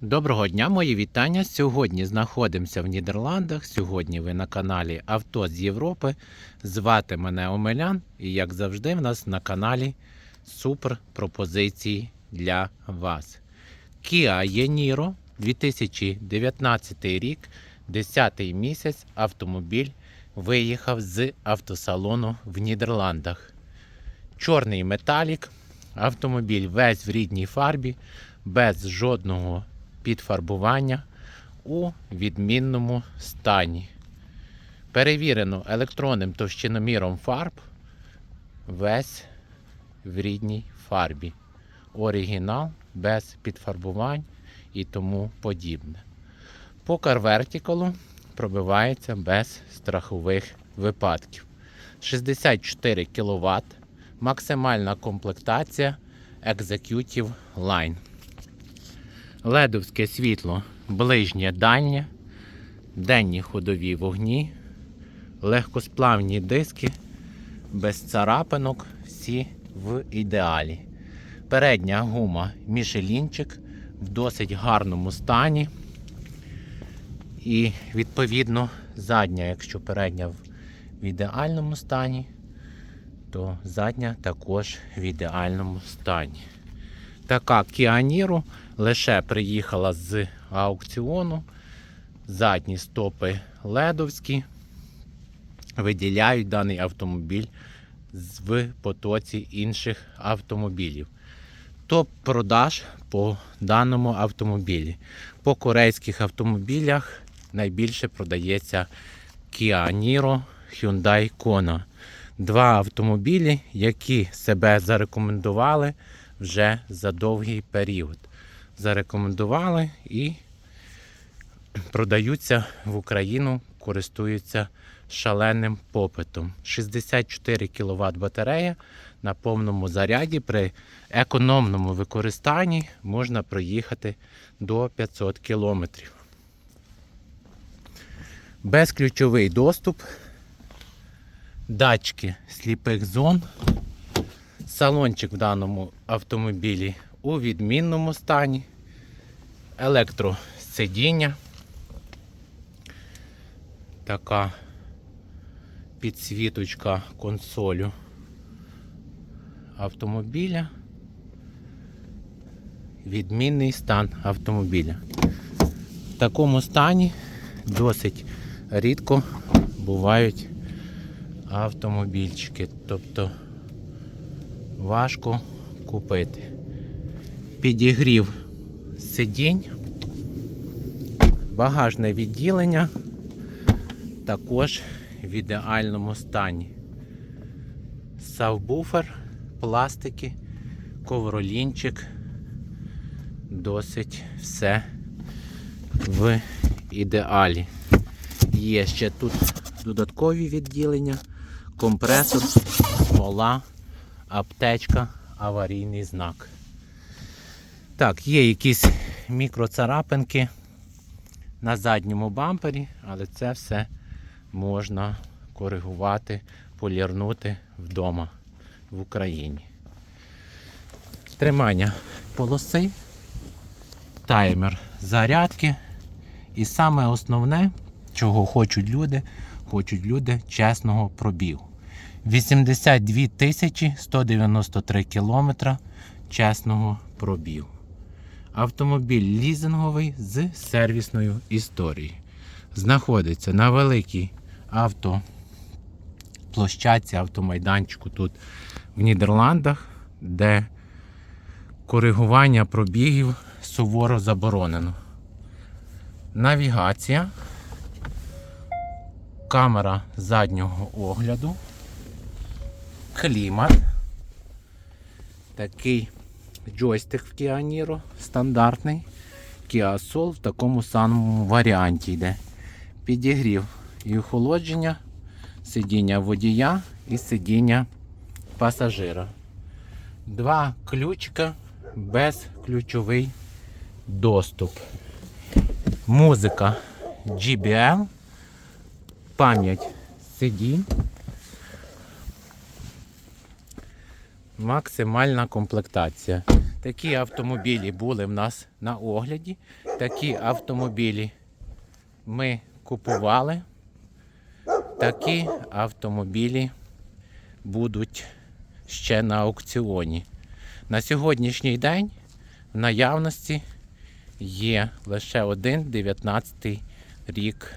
Доброго дня, мої вітання. Сьогодні знаходимося в Нідерландах. Сьогодні ви на каналі Авто з Європи. Звати мене Омелян, і як завжди, в нас на каналі супер пропозиції для вас. Kia Yeniro 2019 рік, 10 місяць. Автомобіль виїхав з автосалону в Нідерландах. Чорний металік. Автомобіль весь в рідній фарбі, без жодного підфарбування у відмінному стані. Перевірено електронним товщиноміром фарб весь в рідній фарбі. Оригінал без підфарбувань і тому подібне. По Car Vertical пробивається без страхових випадків. 64 кВт, максимальна комплектація Executive Line. Ледовське світло ближнє дальнє, денні ходові вогні, легкосплавні диски, без царапинок, всі в ідеалі. Передня гума Мішелінчик в досить гарному стані. І відповідно задня, якщо передня в ідеальному стані, то задня також в ідеальному стані. Така Niro лише приїхала з аукціону. Задні стопи ледовські. Виділяють даний автомобіль в потоці інших автомобілів. Топ продаж по даному автомобілі. По корейських автомобілях найбільше продається Kia Niro, Hyundai Kona. Два автомобілі, які себе зарекомендували вже за довгий період. Зарекомендували і продаються в Україну, користуються шаленим попитом. 64 кВт батарея на повному заряді при економному використанні можна проїхати до 500 км. Безключовий доступ, датчики сліпих зон. Салончик в даному автомобілі у відмінному стані, електросидіння, така підсвіточка консолю автомобіля. Відмінний стан автомобіля. В такому стані досить рідко бувають автомобільчики. Тобто важко купити. Підігрів сидінь, багажне відділення також в ідеальному стані. Савбуфер, пластики, ковролінчик. Досить все в ідеалі. Є ще тут додаткові відділення, компресор, смола аптечка, аварійний знак. Так, є якісь мікроцарапинки на задньому бампері, але це все можна коригувати, полірнути вдома в Україні. Тримання полоси, таймер зарядки. І саме основне, чого хочуть люди, хочуть люди чесного пробігу. 82 тисячі 193 кілометра чесного пробігу. Автомобіль лізинговий з сервісною історією. Знаходиться на великій автоплощадці, автомайданчику тут в Нідерландах, де коригування пробігів суворо заборонено. Навігація, камера заднього огляду клімат. Такий джойстик в Niro стандартний. Soul в такому самому варіанті йде. Підігрів і охолодження, сидіння водія і сидіння пасажира. Два ключика безключовий доступ. Музика GBL, пам'ять сидінь. Максимальна комплектація. Такі автомобілі були в нас на огляді. Такі автомобілі ми купували. Такі автомобілі будуть ще на аукціоні. На сьогоднішній день в наявності є лише один 19-й рік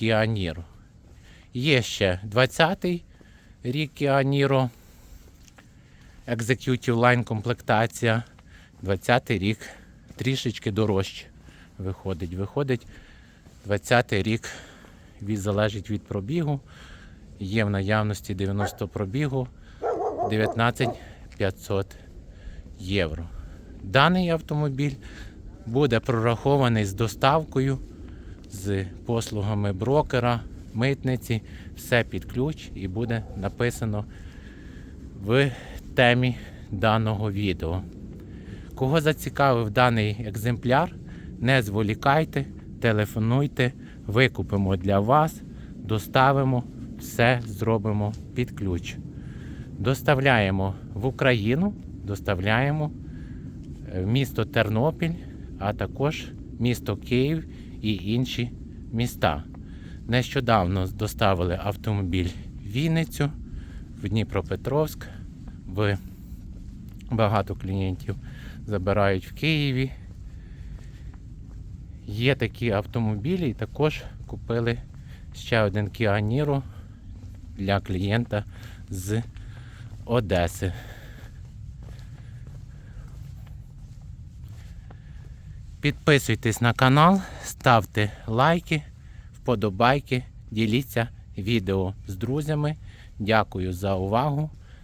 Niro. Є ще 20-й рік Niro. Executive Line комплектація. 20-й рік трішечки дорожче виходить. Виходить 20-й рік від, залежить від пробігу. Є в наявності 90 пробігу 19 500 євро. Даний автомобіль буде прорахований з доставкою, з послугами брокера, митниці, все під ключ і буде написано в темі даного відео. Кого зацікавив даний екземпляр, не зволікайте, телефонуйте, викупимо для вас, доставимо, все зробимо під ключ. Доставляємо в Україну, доставляємо е, в місто Тернопіль, а також місто Київ і інші міста. Нещодавно доставили автомобіль в Вінницю, в Дніпропетровськ, в багато клієнтів забирають в Києві. Є такі автомобілі, і також купили ще один Kia Niro для клієнта з Одеси. Підписуйтесь на канал, ставте лайки, вподобайки, діліться відео з друзями. Дякую за увагу.